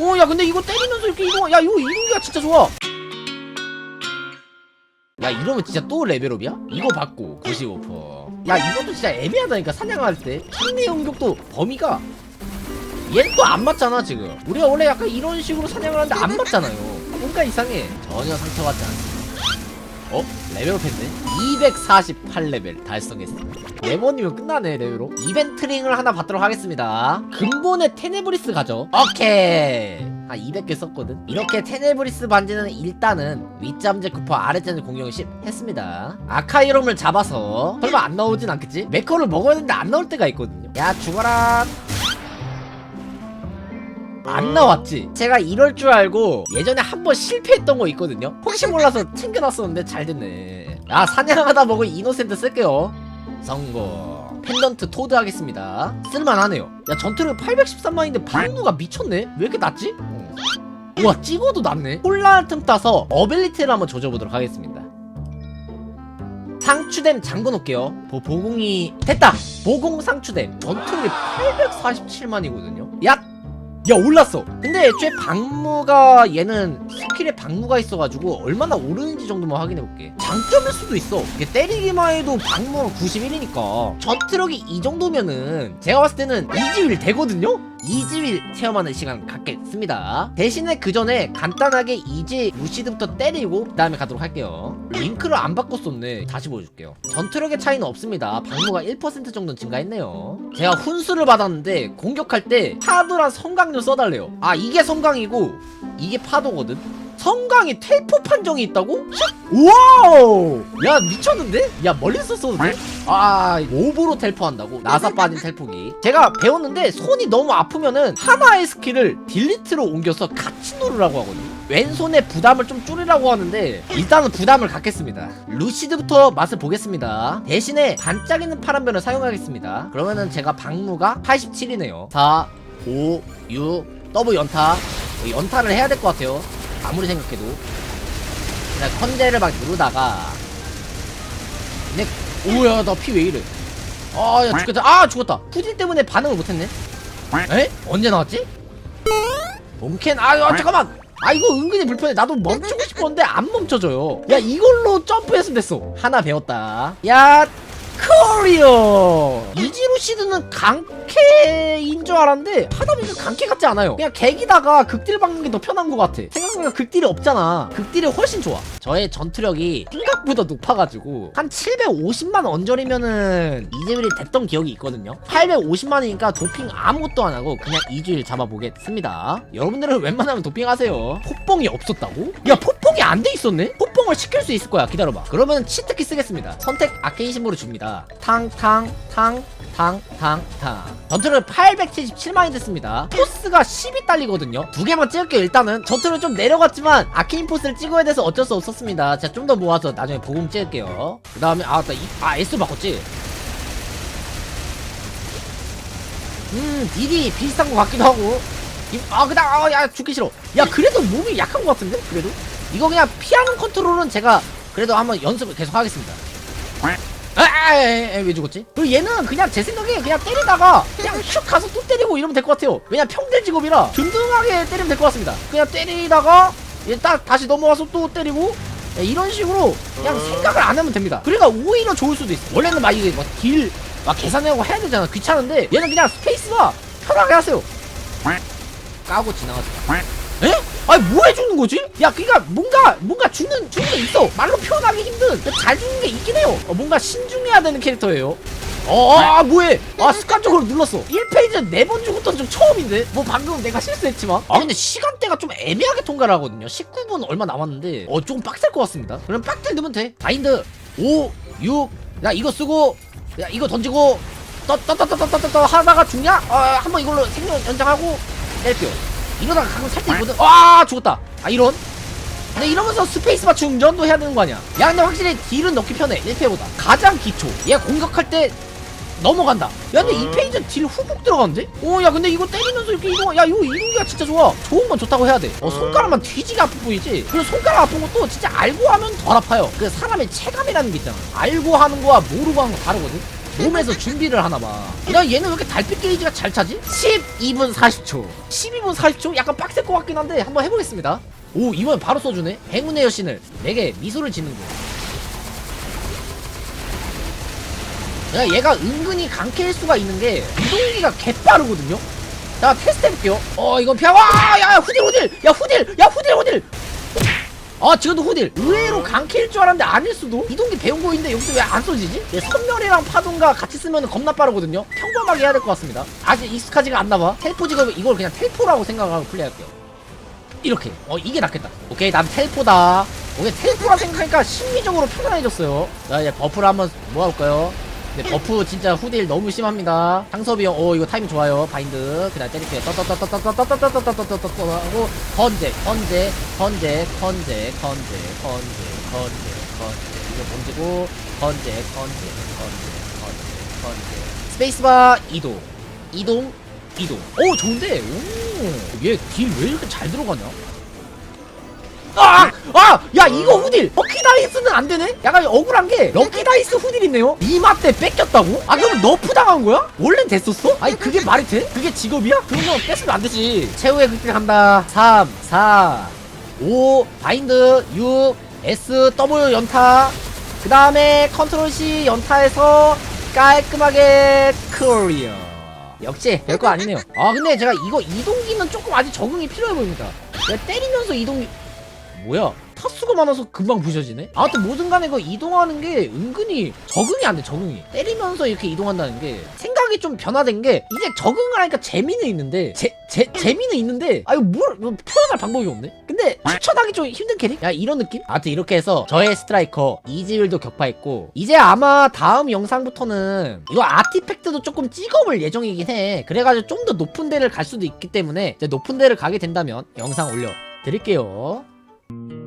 오 야 근데 이거 때리면서 이렇게 이거 야 이거 이동기가 진짜 좋아. 야 이러면 진짜 또 레벨업이야? 이거 받고 95%야 이것도 진짜 애매하다니까 사냥할 때. 상대 공격도 범위가. 얘는 또 안 맞잖아 지금. 우리가 원래 약간 이런 식으로 사냥을 하는데 안 맞잖아요. 뭔가 이상해. 전혀 상처받지 않습니다 어? 레벨업 했네 248레벨. 달성했어 레몬이면 끝나네 레벨업 이벤트 링을 하나 받도록 하겠습니다. 근본의 테네브리스 가죠. 오케이! 한 200개 썼거든? 이렇게 테네브리스 반지는 일단은 윗잠재 쿠퍼 아랫잠재 공룡 10 했습니다. 아카이롬을 잡아서 설마 안 나오진 않겠지? 메커를 먹어야 되는데 안 나올 때가 있거든요. 야 죽어라 안 나왔지? 제가 이럴 줄 알고 예전에 한 번 실패했던 거 있거든요? 혹시 몰라서 챙겨놨었는데 잘 됐네. 야 사냥하다 먹은 이노센트 쓸게요. 성공. 펜던트 토드 하겠습니다. 쓸만하네요. 야 전투력 813만인데 방누가 미쳤네? 왜 이렇게 낮지? 어. 우와 찍어도 낮네. 콜라 틈 따서 어빌리티를 한번 조져보도록 하겠습니다. 상추댐 잠궈놓을게요. 보, 보공이 됐다. 보공 상추댐. 전투력이 847만이거든요 야! 야 올랐어 근데 애초에 방무가 얘는 스킬에 방무가 있어가지고 얼마나 오르는지 정도만 확인해볼게 장점일 수도 있어 이게 때리기만 해도 방무가 91이니까 전투력이 이 정도면은 제가 봤을 때는 이지윌 되거든요? 이지윌 체험하는 시간 갖겠습니다. 대신에 그 전에 간단하게 이지 루시드부터 때리고 그 다음에 가도록 할게요. 링크를 안 바꿨었네. 다시 보여줄게요. 전투력의 차이는 없습니다. 방무가 1% 정도는 증가했네요. 제가 훈수를 받았는데 공격할 때 파도랑 성강류 써달래요. 아 이게 성강이고 이게 파도거든 성강이 텔포 판정이 있다고? 와우! 야 미쳤는데? 야 멀리서 써도 돼? 아 오버로 텔포한다고? 나사 빠진 텔포기 제가 배웠는데 손이 너무 아프면은 하나의 스킬을 딜리트로 옮겨서 같이 누르라고 하거든요 왼손에 부담을 좀 줄이라고 하는데 일단은 부담을 갖겠습니다 루시드부터 맛을 보겠습니다 대신에 반짝이는 파란변을 사용하겠습니다 그러면은 제가 방무가 87이네요 4 5 6 더블 연타 어, 연타를 해야 될 것 같아요 아무리 생각해도. 그냥 컨제를 막 누르다가. 근데 오야 나 피 왜 이래? 아야 죽겠다. 아 죽었다. 푸딜 때문에 반응을 못했네. 에? 언제 나왔지? 몽켄 아, 아 잠깐만. 아 이거 은근히 불편해. 나도 멈추고 싶었는데 안 멈춰져요. 야 이걸로 점프했으면 됐어. 하나 배웠다. 야 코리오 이지루 시드는 강캐인 줄 알았는데 하다 보니까 강캐 같지 않아요. 그냥 객이다가 극딜 박는 게 더 편한 것 같아. 생각보다 극딜이 없잖아. 극딜이 훨씬 좋아. 저의 전투력이 생각보다 높아가지고 한 750만 언저리면은 이지윌이 됐던 기억이 있거든요. 850만이니까 도핑 아무것도 안 하고 그냥 이주일 잡아보겠습니다. 여러분들은 웬만하면 도핑하세요. 포뽕이 없었다고? 야 포뽕이 안 돼 있었네? 포뽕을 시킬 수 있을 거야. 기다려봐. 그러면 치트키 쓰겠습니다. 선택 아케인 심보를 줍니다 탕탕 탕 탕, 탕, 탕. 전투를 877만이 됐습니다. 포스가 10이 딸리거든요. 두 개만 찍을게요, 일단은. 전투를 좀 내려갔지만, 아케인 포스를 찍어야 돼서 어쩔 수 없었습니다. 제가 좀 더 모아서 나중에 보공 찍을게요. 그 다음에, 아, 나 이, 아, S 바꿨지? 음, 딜이 비슷한 것 같기도 하고. 이- 아, 그다, 아, 야, 죽기 싫어. 야, 그래도 몸이 약한 것 같은데? 그래도? 이거 그냥 피하는 컨트롤은 제가 그래도 한번 연습을 계속 하겠습니다. 아, 왜 죽었지? 그리고 얘는 그냥 제 생각에 그냥 때리다가 그냥 슉 가서 또 때리고 이러면 될 것 같아요. 왜냐 평대 직업이라 든든하게 때리면 될 것 같습니다. 그냥 때리다가 얘딱 다시 넘어와서 또 때리고 예, 이런 식으로 그냥 생각을 안 하면 됩니다. 그러니까 오히려 좋을 수도 있어. 원래는 막 이게 막딜막 계산하고 해야 되잖아. 귀찮은데 얘는 그냥 스페이스바 편하게 하세요. 까고 지나가죠. 에? 아니 뭐 해주는 거지? 야 그니까 뭔가 뭔가 주는 주는 게 있어. 말로 표현하기 힘든. 잘 주는 게 있긴 해요. 어, 뭔가 신중해야 되는 캐릭터예요. 어, 어 아 뭐해? 아 습관적으로 눌렀어. 1페이지는 4번 죽었던 좀 처음인데? 뭐 방금 내가 실수했지만. 아? 근데 시간대가 좀 애매하게 통과를 하거든요. 19분 얼마 남았는데. 어 조금 빡셀 것 같습니다. 그럼 빡들 넣으면 돼. 바인드. 5 6야 이거 쓰고. 야 이거 던지고. 떠떠떠떠떠떠 하다가 죽냐? 어 한번 이걸로 생명 연장하고. 내려 이러다가 가끔 살짝 있거든. 아, 죽었다. 아, 이런. 근데 이러면서 스페이스바 충전도 해야 되는 거 아니야? 야, 근데 확실히 딜은 넣기 편해. 1패보다. 가장 기초. 얘 공격할 때 넘어간다. 야, 근데 이 페이지 딜 후폭 들어가는데? 오, 야, 근데 이거 때리면서 이렇게 이동, 야, 이거 이동기가 진짜 좋아. 좋은 건 좋다고 해야 돼. 어, 손가락만 뒤지게 아프 보이지? 그리고 손가락 아픈 것도 진짜 알고 하면 덜 아파요. 그 사람의 체감이라는 게 있잖아. 알고 하는 거와 모르고 하는 거 다르거든? 몸에서 준비를 하나 봐. 야 얘는 왜 이렇게 달빛 게이지가 잘 차지? 12분 40초. 12분 40초? 약간 빡셀 것 같긴 한데 한번 해보겠습니다. 오 이번 바로 써주네. 행운의 여신을 내게 미소를 짓는군 야 얘가 은근히 강캐일 수가 있는 게 이동기가 개빠르거든요? 자 테스트 해볼게요. 어 이건 피하 와야 후딜 후딜! 야 후딜! 야 후딜 후딜 아 지금도 후딜. 의외로 강캐일 줄 알았는데 아닐 수도. 이동기 배운 거인데 여기서 왜 안 써지지? 얘 선멸이랑 파동가 같이 쓰면 겁나 빠르거든요. 평범하게 해야 될 것 같습니다. 아직 익숙하지가 않나봐. 텔포 지금 이걸 그냥 텔포라고 생각하고 플레이할게요. 이렇게. 어 이게 낫겠다. 오케이 난 텔포다. 오케이 텔포라 생각하니까 심리적으로 편안해졌어요. 자 이제 버프를 한번 모아볼까요 네 버프 진짜 후딜 너무 심합니다. 상섭이 형 오 이거 타이밍 좋아요. 바인드. 그다음 때릴게요 떠떠떠떠떠떠떠떠떠떠떠떠떠떠 하고 건제 건제 건제 건제 건제 건제 건제 건제 이거 던지고 건제 건제 건제 건제 건제 스페이스바 이동 이동 이동 오 좋은데 오 얘 딜 왜 이렇게 잘 들어가냐 아! 아! 야 이거 후딜! 럭키 다이스는 안 되네? 약간 억울한 게 럭키 다이스 후딜 있네요? 이마 때 뺏겼다고? 아 그러면 너프 당한 거야? 원래 됐었어? 아니 그게 말이 돼? 그게 직업이야? 그러면 뺏으면 안 되지 최후의 극딜 간다 3 4 5 바인드 6 S W 연타 그 다음에 컨트롤 C 연타해서 깔끔하게 클리어 역시 별거 아니네요 아 근데 제가 이거 이동기는 조금 아직 적응이 필요해 보입니다 내가 때리면서 이동기 뭐야? 타수가 많아서 금방 부셔지네? 아무튼 뭐든 간에 그 이동하는 게 은근히 적응이 안 돼 적응이. 때리면서 이렇게 이동한다는 게 생각이 좀 변화된 게 이제 적응을 하니까 재미는 있는데 제, 제, 재미는 있는데 아 이거 뭘, 뭐 표현할 방법이 없네? 근데 추천하기 좀 힘든 캐릭? 야 이런 느낌? 아무튼 이렇게 해서 저의 스트라이커 이지윌도 격파했고 이제 아마 다음 영상부터는 이거 아티팩트도 조금 찍어볼 예정이긴 해. 그래가지고 좀 더 높은 데를 갈 수도 있기 때문에 이제 높은 데를 가게 된다면 영상 올려 드릴게요 Thank you.